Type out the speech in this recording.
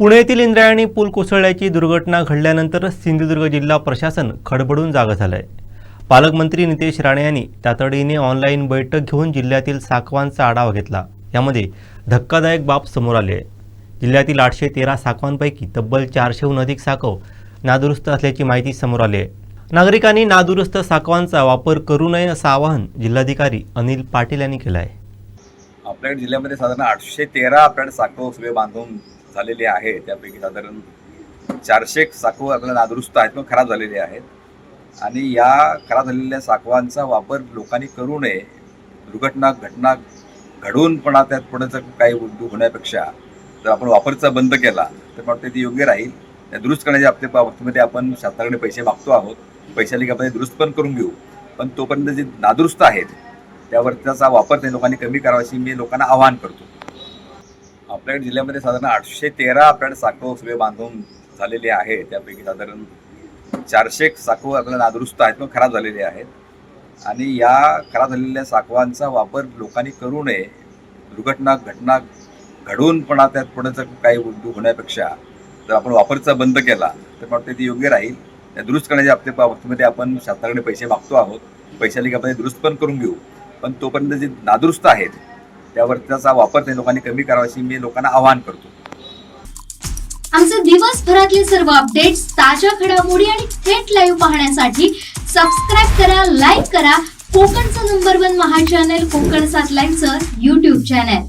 पुण्यातील इंद्रायणी पूल कोसळल्याची दुर्घटना घडल्यानंतर सिंधुदुर्ग जिल्हा प्रशासन खडबडून जागं झालंय. पालकमंत्री नितेश राणे यांनी तातडीने ऑनलाईन बैठक घेऊन जिल्ह्यातील साकवांचा आढावा घेतला. यामध्ये धक्कादायक बाब समोर आली. आहे जिल्ह्यातील आठशे तेरा साकवांपैकी तब्बल चारशेहून अधिक साकव नादुरुस्त असल्याची माहिती समोर आली आहे. नागरिकांनी नादुरुस्त साकवांचा वापर करू नये असं आवाहन जिल्हाधिकारी अनिल पाटील यांनी केलं आहे आपल्याकडे जिल्ह्यामध्ये साधारण आठशे तेरा आपल्याकडे साखो सगळे बांधून झालेले आहे. त्यापैकी साधारण चारशे साखो आपल्याला नादुरुस्त आहेत किंवा खराब झालेले आहेत. आणि या खराब झालेल्या साखवांचा वापर लोकांनी करू नये. दुर्घटना घटना घडून पण त्यात पुढेच काही उद्योग होण्यापेक्षा जर आपण वापरचा बंद केला तर मग वाटतं ते योग्य राहील. त्या दुरुस्त करण्याच्या आपल्या बाबतीमध्ये आपण शासनाकडे पैसे मागतो आहोत. पैशाला की आपण ते दुरुस्त पण करून घेऊ. पण तोपर्यंत जे नादुरुस्त आहेत त्यावर त्याचा वापर त्या लोकांनी कमी करावा अशी मी लोकांना आवाहन करतो. आपल्याकडे जिल्ह्यामध्ये साधारण आठशे तेरा आपल्याकडे साखो सगळे बांधून झालेले आहे त्यापैकी साधारण चारशे साखो आपल्याला नादुरुस्त आहेत किंवा खराब झालेले आहेत. आणि या खराब झालेल्या साखवांचा वापर लोकांनी करू नये. दुर्घटना घटना घडून पण त्यात पुढेच काही होण्यापेक्षा जर आपण वापरचा बंद केला तर मला वाटतं ते योग्य राहील. त्या दुरुस्त करण्याच्या आपल्या बाबतीमध्ये आपण शासनाकडे पैसे मागतो आहोत. पैशाला की आपण ते दुरुस्त पण करून घेऊ. पण तोपर्यंत जे नादुरुस्त आहेत त्यावर त्याचा वापर त्या लोकांनी कमी करावा अशी मी लोकांना आवाहन करतो. आमचे दिवसभरातले सर्व अपडेट्स ताज्या घडामोडी आणि थेट लाईव्ह पाहण्यासाठी सबस्क्राईब करा लाईक करा. कोकणचं नंबर वन महा चॅनल कोकण सात लाईव्हचं युट्यूब चॅनल